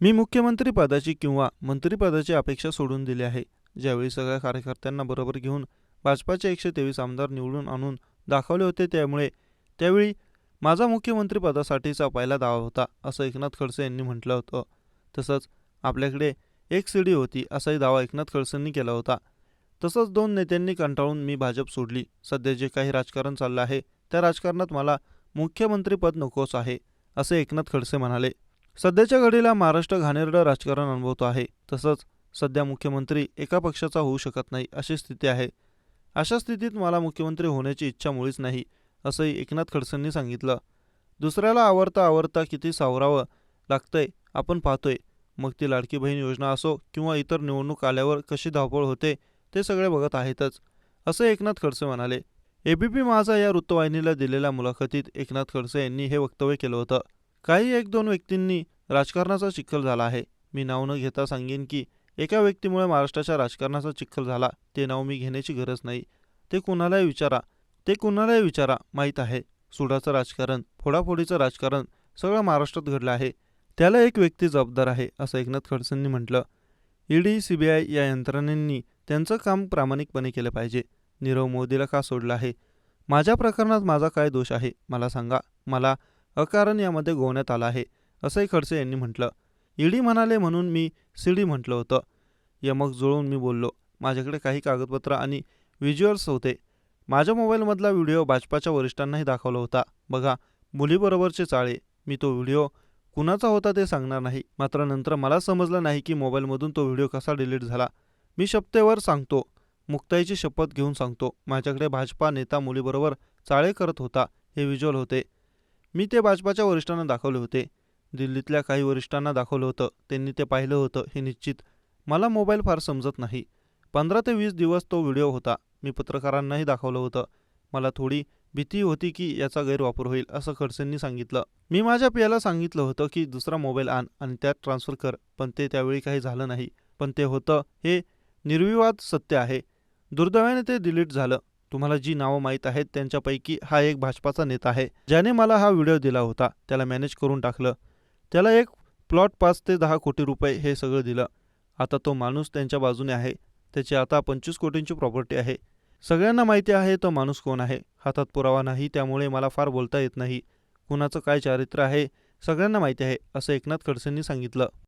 मी मुख्यमंत्रीपदाची किंवा मंत्रीपदाची अपेक्षा सोडून दिली आहे. ज्यावेळी सगळ्या कार्यकर्त्यांना बरोबर घेऊन भाजपाचे एकशे तेवीस आमदार निवडून आणून दाखवले होते त्यामुळे त्यावेळी माझा मुख्यमंत्रीपदासाठीचा पहिला दावा होता असं एकनाथ खडसे यांनी म्हटलं होतं. तसंच आपल्याकडे एक सीडी होती असाही दावा एकनाथ खडसेंनी केला होता. तसंच दोन नेत्यांनी कंटाळून मी भाजप सोडली. सध्या जे काही राजकारण चाललं आहे त्या राजकारणात मला मुख्यमंत्रीपद नकोच आहे असे एकनाथ खडसे म्हणाले. सध्याच्या घडीला महाराष्ट्र घाणेरडं राजकारण अनुभवतो आहे. तसंच सध्या मुख्यमंत्री एका पक्षाचा होऊ शकत नाही अशी स्थिती आहे. अशा स्थितीत मला मुख्यमंत्री होण्याची इच्छा मुळीच नाही असंही एकनाथ खडसेंनी सांगितलं. दुसऱ्याला आवडता आवडता किती सावरावं लागतंय आपण पाहतोय. मग ती लाडकी बहीण योजना असो किंवा इतर निवडणूक आल्यावर कशी धावपळ होते ते सगळे बघत आहेतच असे एकनाथ खडसे म्हणाले. एबीपी माझा या वृत्तवाहिनीला दिलेल्या मुलाखतीत एकनाथ खडसे यांनी हे वक्तव्य केलं होतं. काही एक दोन व्यक्तींनी राजकारणाचा चिखल झाला आहे. मी नाव न घेता सांगेन की एका व्यक्तीमुळे महाराष्ट्राच्या राजकारणाचा चिखल झाला ते नाव मी घेण्याची गरज नाही. ते कुणालाही विचारा. ते कुणालाही विचारा माहीत आहे. सुडाचं राजकारण फोडाफोडीचं राजकारण सगळं महाराष्ट्रात घडलं आहे. त्याला एक व्यक्ती जबाबदार आहे असं एकनाथ खडसेंनी म्हटलं. ईडी सीबीआय या यंत्रणेंनी त्यांचं काम प्रामाणिकपणे केलं पाहिजे. नीरव मोदीला का सोडलं आहे? माझ्या प्रकरणात माझा काय दोष आहे मला सांगा. मला अकारण यामध्ये गोवण्यात आला आहे असंही खडसे यांनी म्हटलं. ईडी म्हणाले म्हणून मी सीडी म्हटलं होतं. यमक जुळवून मी बोललो. माझ्याकडे काही कागदपत्र आणि व्हिज्युअल्स होते. माझ्या मोबाईलमधला व्हिडिओ भाजपाच्या वरिष्ठांनाही दाखवला होता. बघा मुलीबरोबरचे चाळे. मी तो व्हिडिओ कुणाचा होता ते सांगणार नाही. मात्र नंतर मला समजलं नाही की मोबाईलमधून तो व्हिडिओ कसा डिलीट झाला. मी शपथेवर सांगतो. मुक्ताईची शपथ घेऊन सांगतो. माझ्याकडे भाजपा नेता मुलीबरोबर चाळे करत होता. हे व्हिज्युअल होते. मी ते भाजपाच्या वरिष्ठांना दाखवले होते. दिल्लीतल्या काही वरिष्ठांना दाखवलं होतं. त्यांनी ते पाहिलं होतं हे निश्चित. मला मोबाईल फार समजत नाही. पंधरा ते वीस दिवस तो व्हिडिओ होता. मी पत्रकारांनाही दाखवलं होतं. मला थोडी भीती होती की याचा गैरवापर होईल असं खडसेंनी सांगितलं. मी माझ्या पियाला सांगितलं होतं की दुसरा मोबाईल आण आणि त्यात ट्रान्सफर कर पण ते त्यावेळी काही झालं नाही. पण ते होतं हे निर्विवाद सत्य आहे. दुर्दैवाने ते डिलीट झालं. तुम्हाला जी नावं माहीत आहेत त्यांच्यापैकी हा एक भाजपाचा नेता आहे. ज्याने मला हा व्हिडिओ दिला होता. त्याला मॅनेज करून टाकलं. त्याला एक प्लॉट पाच ते दहा कोटी रुपये हे सगळं दिलं. आता तो माणूस त्यांच्या बाजूने आहे. त्याची आता पंचवीस कोटींची प्रॉपर्टी आहे. सगळ्यांना माहिती आहे तो माणूस कोण आहे. हातात पुरावा नाही त्यामुळे मला फार बोलता येत नाही. कुणाचं काय चारित्र्य आहे सगळ्यांना माहिती आहे असं एकनाथ खडसेंनी सांगितलं.